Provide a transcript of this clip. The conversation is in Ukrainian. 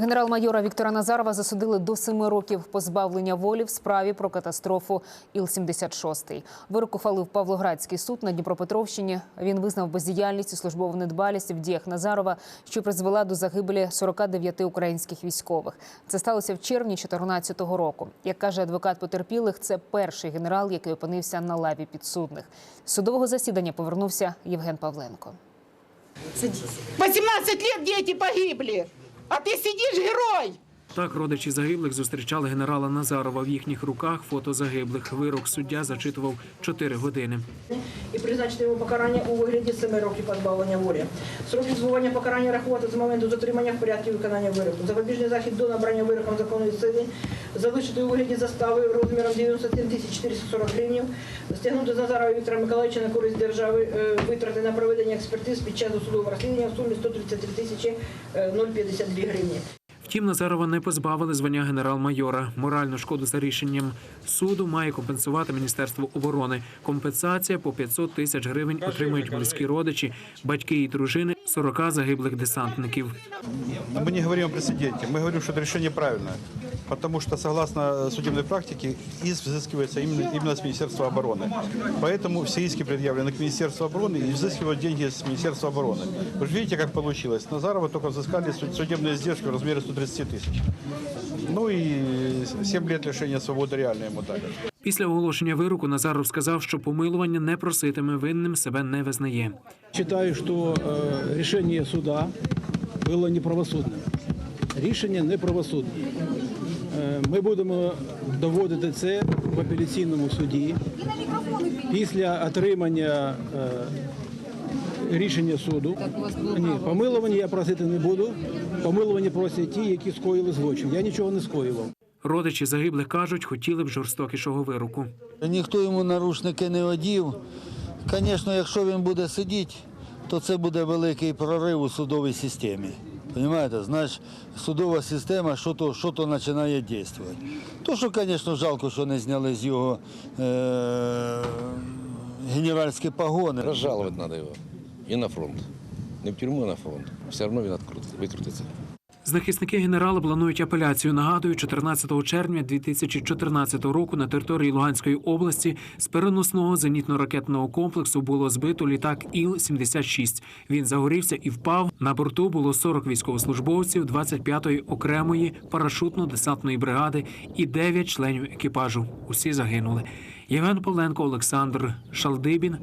Генерал-майора Віктора Назарова засудили до семи років позбавлення волі в справі про катастрофу Іл-76. Вирок ухвалив Павлоградський суд на Дніпропетровщині. Він визнав бездіяльність і службову недбалість в діях Назарова, що призвела до загибелі 49 українських військових. Це сталося в червні 2014 року. Як каже адвокат потерпілих, це перший генерал, який опинився на лаві підсудних. З судового засідання повернувся Євген Павленко. 18 лет дети погибли, а ти сидиш герой. Так родичі загиблих зустрічали генерала Назарова. В їхніх руках фото загиблих. Вирок суддя зачитував 4 години. і призначити йому покарання у вигляді 7 років позбавлення волі. Срок відбування покарання рахувати з моменту затримання в порядку виконання вироку. Запобіжний захід до набрання вироком законної сили залишити у вигляді застави розміром 97 тисяч 440 гривень, стягнути з Назарова Віктора Миколаївича на користь держави е, витрати на проведення експертиз під час досудового розслідування в сумі 133 тисячі е, 052 гривні. Втім, Назарова не позбавили звання генерал-майора. Моральну шкоду за рішенням суду має компенсувати Міністерство оборони. Компенсація по 500 тисяч гривень отримують близькі родичі, батьки і дружини 40 загиблих десантників. Но мы не говорим о прецеденте, мы говорим, что это решение правильное. Потому что, согласно судебной практике, иск взыскивается именно, именно с Министерства обороны. Поэтому все иски предъявлены к Министерству обороны и взыскивают деньги с Министерства обороны. Вы же видите, как получилось. Назарова только взыскали суд- судебные издержки в размере 130 тысяч. Ну и 7 лет лишения свободы реально ему дали. Після оголошення вироку Назаров сказав, що помилування не проситиме, винним себе не визнає. Считаю, что э, решение суда было неправосудним. Рішення неправосудне. Е, Ми будемо доводити це в апеляційному суді. Після отримання е, рішення суду. Ні, помилування я просити не буду. Помилування просять ті, які скоїли злочин. Я нічого не скоював. Родичі загиблих кажуть, хотіли б жорстокішого вироку. Ніхто йому наручники не одів. Звісно, якщо він буде сидіти, то це буде великий прорив у судовій системі. Понимаєте, значить, судова система що то, що то починає діяти. То, що, звісно, жалко, що не зняли з його е- генеральські погони. Разжаловать надо его. И на фронт. Не в тюрьму, а на фронт. Все равно він викрутиться. Захисники генерала планують апеляцію. Нагадую, 14 червня 2014 року на території Луганської області з переносного зенітно-ракетного комплексу було збито літак Іл-76. Він загорівся і впав. На борту було 40 військовослужбовців 25-ї окремої парашутно-десантної бригади і 9 членів екіпажу. Усі загинули. Євген Поленко, Олександр Шалдибін.